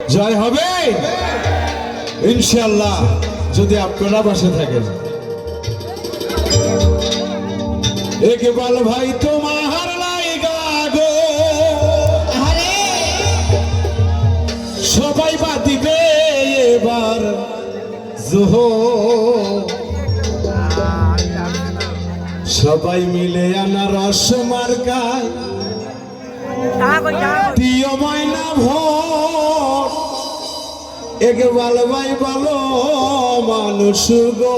জয় হবে। ইনশাল্লাহ যদি আপনারা বসে থাকেন। একবাল ভাই তোমার গো। সবাই বাদিবে এবার সবাই মিলে আনারস মার্কায় একবার ভাই ভালো মানুষ গো।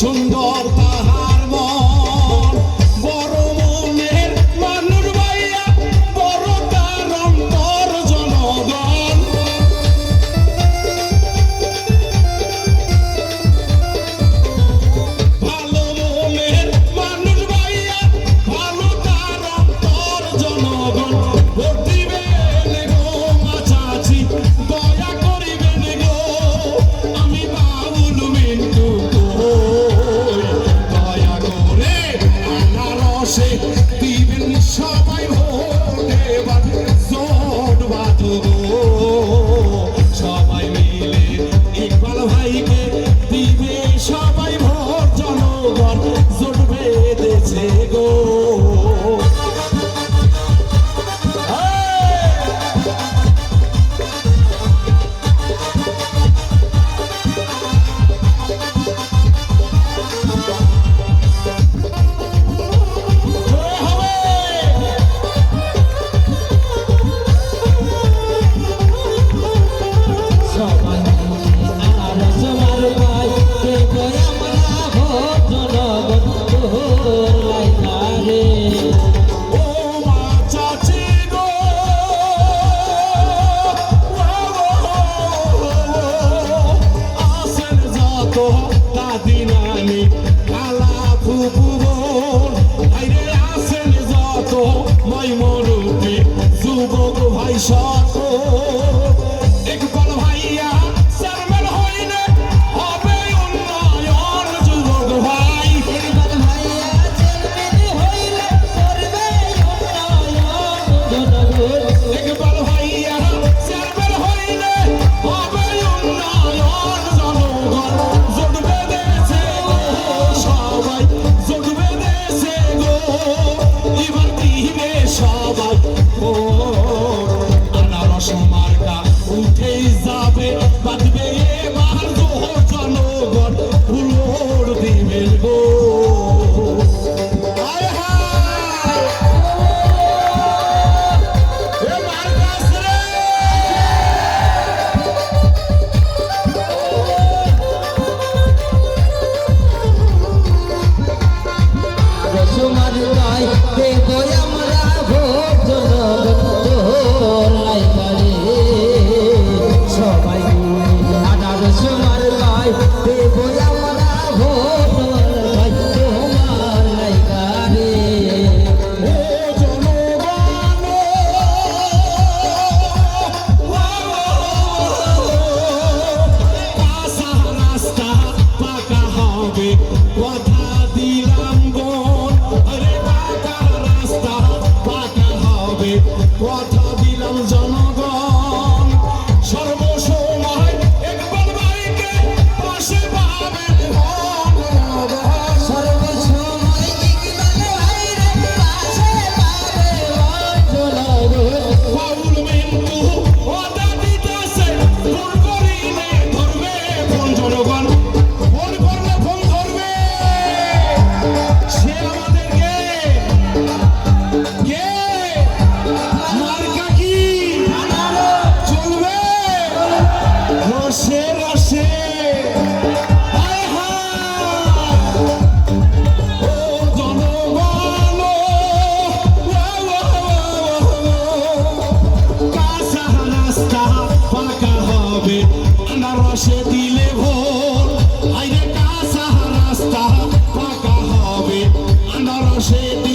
সুন্দর দিনানি কালা ফুপুব ভাইরে আসেন যত ময় মরুপি যুবক ভাই সকল। আনারস মার্কা উঠেই যাবে বাঁধবে এবার জোহর জনগণ ফুলোর দিবে গো। Te voy a আনারসে